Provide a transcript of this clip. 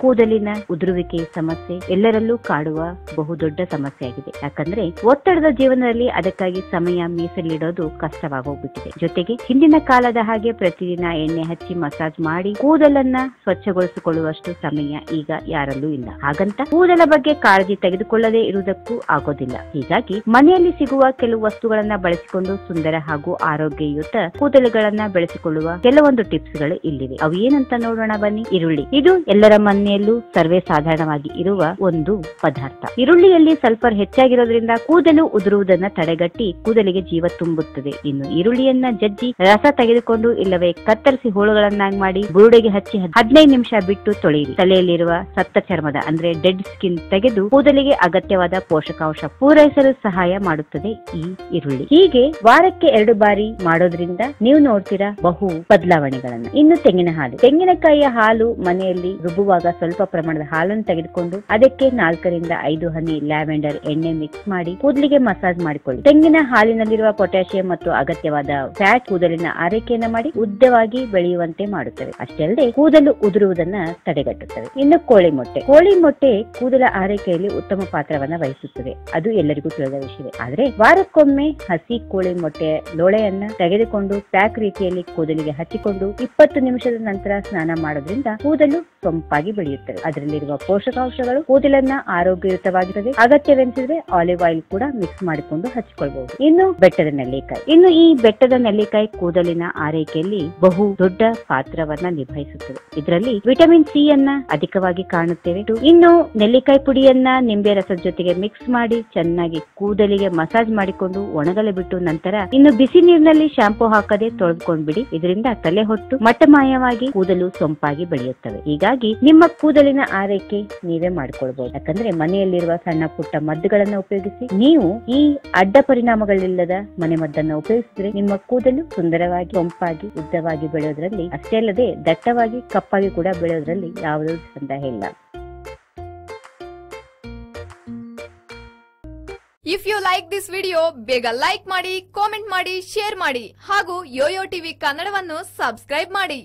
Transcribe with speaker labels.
Speaker 1: ಕೂದಲಿನ ಉದುರುವಿಕೆ ಸಮಸ್ಯೆ ಎಲ್ಲರಲ್ಲೂ ಕಾಡುವ ಬಹುದೊಡ್ಡ ಸಮಸ್ಯೆಯಾಗಿದೆ. ಯಾಕಂದ್ರೆ ಒತ್ತಡದ ಜೀವನದಲ್ಲಿ ಅದಕ್ಕಾಗಿ ಸಮಯ ಮೀಸಲಿಡೋದು ಕಷ್ಟವಾಗೋಗ್ಬಿಟ್ಟಿದೆ. ಜೊತೆಗೆ ಹಿಂದಿನ ಕಾಲದ ಹಾಗೆ ಪ್ರತಿದಿನ ಎಣ್ಣೆ ಹಚ್ಚಿ ಮಸಾಜ್ ಮಾಡಿ ಕೂದಲನ್ನ ಸ್ವಚ್ಛಗೊಳಿಸಿಕೊಳ್ಳುವಷ್ಟು ಸಮಯ ಈಗ ಯಾರಲ್ಲೂ ಇಲ್ಲ. ಹಾಗಂತ ಕೂದಲ ಬಗ್ಗೆ ಕಾಳಜಿ ತೆಗೆದುಕೊಳ್ಳದೇ ಇರುವುದಕ್ಕೂ ಆಗೋದಿಲ್ಲ. ಹೀಗಾಗಿ ಮನೆಯಲ್ಲಿ ಸಿಗುವ ಕೆಲವು ವಸ್ತುಗಳನ್ನ ಬಳಸಿಕೊಂಡು ಸುಂದರ ಹಾಗೂ ಆರೋಗ್ಯಯುತ ಕೂದಲುಗಳನ್ನ ಬೆಳೆಸಿಕೊಳ್ಳುವ ಕೆಲವೊಂದು ಟಿಪ್ಸ್ಗಳು ಇಲ್ಲಿವೆ. ಅವು ಏನಂತ ನೋಡೋಣ ಬನ್ನಿ. ಈರುಳ್ಳಿ. ಇದು ಎಲ್ಲರ ಮನೆಯಲ್ಲೂ ಸರ್ವೇ ಸಾಧಾರಣವಾಗಿ ಇರುವ ಒಂದು ಪದಾರ್ಥ. ಈರುಳ್ಳಿಯಲ್ಲಿ ಸಲ್ಫರ್ ಹೆಚ್ಚಾಗಿರೋದ್ರಿಂದ ಕೂದಲು ಉದುರುವುದನ್ನ ತಡೆಗಟ್ಟಿ ಕೂದಲಿಗೆ ಜೀವ ತುಂಬುತ್ತದೆ. ಇನ್ನು ಈರುಳ್ಳಿಯನ್ನ ಜಜ್ಜಿ ರಸ ತೆಗೆದುಕೊಂಡು ಇಲ್ಲವೇ ಕತ್ತರಿಸಿ ಹೋಳುಗಳನ್ನಾಗಿ ಮಾಡಿ ಬುರುಡೆಗೆ ಹಚ್ಚಿ ಹದಿನೈದು ನಿಮಿಷ ಬಿಟ್ಟು ತೊಳೆಯಿರಿ. ತಲೆಯಲ್ಲಿರುವ ಸತ್ತ ಚರ್ಮದ ಅಂದ್ರೆ ಡೆಡ್ ಸ್ಕಿನ್ ತೆಗೆದು ಕೂದಲಿಗೆ ಅಗತ್ಯವಾದ ಪೋಷಕಾಂಶ ಪೂರೈಸಲು ಸಹಾಯ ಮಾಡುತ್ತದೆ ಈ ಈರುಳ್ಳಿ. ಹೀಗೆ ವಾರಕ್ಕೆ ಎರಡು ಬಾರಿ ಮಾಡೋದ್ರಿಂದ ನೀವು ನೋಡ್ತೀರಾ ಬಹು ಬದಲಾವಣೆಗಳನ್ನು. ಇನ್ನು ತೆಂಗಿನ ಹಾಲು. ತೆಂಗಿನಕಾಯಿಯ ಹಾಲು ಮನೆಯಲ್ಲಿ ರುಬ್ಬುವಾಗ ಸ್ವಲ್ಪ ಪ್ರಮಾಣದ ಹಾಲನ್ನು ತೆಗೆದುಕೊಂಡು ಅದಕ್ಕೆ ನಾಲ್ಕರಿಂದ ಐದು ಹನಿ ಲ್ಯಾವೆಂಡರ್ ಎಣ್ಣೆ ಮಿಕ್ಸ್ ಮಾಡಿ ಕೂದಲಿಗೆ ಮಸಾಜ್ ಮಾಡಿಕೊಳ್ಳಿ. ತೆಂಗಿನ ಹಾಲಿನಲ್ಲಿರುವ ಪೊಟ್ಯಾಷಿಯಂ ಮತ್ತು ಅಗತ್ಯವಾದ ಫ್ಯಾಟ್ ಕೂದಲಿನ ಆರೈಕೆಯನ್ನ ಮಾಡಿ ಉದ್ದವಾಗಿ ಬೆಳೆಯುವಂತೆ ಮಾಡುತ್ತವೆ. ಅಷ್ಟೇ ಅಲ್ಲದೆ ಕೂದಲು ಉದುರುವುದನ್ನ ತಡೆಗಟ್ಟುತ್ತವೆ. ಇನ್ನು ಕೋಳಿ ಮೊಟ್ಟೆ. ಕೋಳಿ ಮೊಟ್ಟೆ ಕೂದಲ ಆರೈಕೆಯಲ್ಲಿ ಉತ್ತಮ ಪಾತ್ರವನ್ನ ವಹಿಸುತ್ತದೆ. ಅದು ಎಲ್ಲರಿಗೂ ತಿಳಿದ ವಿಷಯವೇ. ಆದ್ರೆ ವಾರಕ್ಕೊಮ್ಮೆ ಹಸಿ ಕೋಳಿ ಮೊಟ್ಟೆ ಲೋಳೆಯನ್ನ ತೆಗೆದುಕೊಂಡು ಪ್ಯಾಕ್ ರೀತಿಯಲ್ಲಿ ಕೂದಲಿಗೆ ಹಚ್ಚಿಕೊಂಡು ಇಪ್ಪತ್ತು ನಿಮಿಷದ ನಂತರ ಸ್ನಾನ ಮಾಡೋದ್ರಿಂದ ಕೂದಲು ಸೊಂಪಾಗಿ ಬೆಳೆಯುತ್ತವೆ. ಅದರಲ್ಲಿರುವ ಪೋಷಕಾಂಶಗಳು ಕೂದಲನ್ನ ಆರೋಗ್ಯಯುತವಾಗಿರುತ್ತದೆ ಅಗತ್ಯವೆನಿಸಿದ್ರೆ ಆಲಿವ್ ಆಯಿಲ್ ಕೂಡ ಮಿಕ್ಸ್ ಮಾಡಿಕೊಂಡು ಹಚ್ಚಿಕೊಳ್ಬಹುದು ಇನ್ನು ಬೆಟ್ಟದ ನೆಲ್ಲಿಕಾಯಿ. ಇನ್ನು ಈ ಬೆಟ್ಟದ ನೆಲ್ಲಿಕಾಯಿ ಕೂದಲಿನ ಆರೈಕೆಯಲ್ಲಿ ಬಹು ದೊಡ್ಡ ಪಾತ್ರವನ್ನ ನಿಭಾಯಿಸುತ್ತದೆ. ಇದರಲ್ಲಿ ವಿಟಮಿನ್ ಸಿ ಅನ್ನ ಅಧಿಕವಾಗಿ ಕಾಣುತ್ತೇವೆ. ಇನ್ನು ನೆಲ್ಲಿಕಾಯಿ ಪುಡಿಯನ್ನ ನಿಂಬೆ ರಸದ ಜೊತೆಗೆ ಮಿಕ್ಸ್ ಮಾಡಿ ಚೆನ್ನಾಗಿ ಕೂದಲಿಗೆ ಮಸಾಜ್ ಮಾಡಿಕೊಂಡು ಒಣಗಲು ಬಿಟ್ಟು ನಂತರ ಇನ್ನು ಬಿಸಿ ನೀರಿನಲ್ಲಿ ಶಾಂಪೂ ಹಾಕದೆ ತೊಳೆದುಕೊಂಡ್ಬಿಡಿ. ಇದರಿಂದ ತಲೆ ಹೊಟ್ಟು ಮಟ್ಟಮಾಯವಾಗಿ ಕೂದಲು ಸೊಂಪಾಗಿ ಬೆಳೆಯುತ್ತವೆ. ಹೀಗಾಗಿ ನಿಮ್ಮ ಕೂದಲಿನ ಆರೈಕೆ ನೀವೇ ಮಾಡ್ಕೊಳ್ಬಹುದು ಯಾಕಂದ್ರೆ ಮನೆಯಲ್ಲಿರುವ ಸಣ್ಣ ಪುಟ್ಟ ಮದ್ದುಗಳನ್ನ ಉಪಯೋಗಿಸಿ, ನೀವು ಈ ಅಡ್ಡ ಪರಿಣಾಮಗಳಿಲ್ಲದ ಮನೆ ಮದ್ದನ್ನ ಉಪಯೋಗಿಸಿದ್ರೆ ನಿಮ್ಮ ಕೂದಲು ಸುಂದರವಾಗಿ ಸೊಂಪಾಗಿ ಉದ್ದವಾಗಿ ಬೆಳೆಯೋದ್ರಲ್ಲಿ ಅಷ್ಟೇ ಅಲ್ಲದೆ ದಟ್ಟವಾಗಿ, ಕಪ್ಪಾಗಿ ಕೂಡ ಬೆಳೆಯೋದ್ರಲ್ಲಿ ಯಾವುದೂ ಸಂದೇಹ ಇಲ್ಲ.
Speaker 2: If you like this video ಬೇಗ ಲೈಕ್ ಮಾಡಿ ಕಾಮೆಂಟ್ ಮಾಡಿ ಶೇರ್ ಮಾಡಿ ಹಾಗೂ ಯೋಯೋ ಟಿವಿ ಕನ್ನಡವನ್ನು ಸಬ್ಸ್ಕ್ರೈಬ್ ಮಾಡಿ.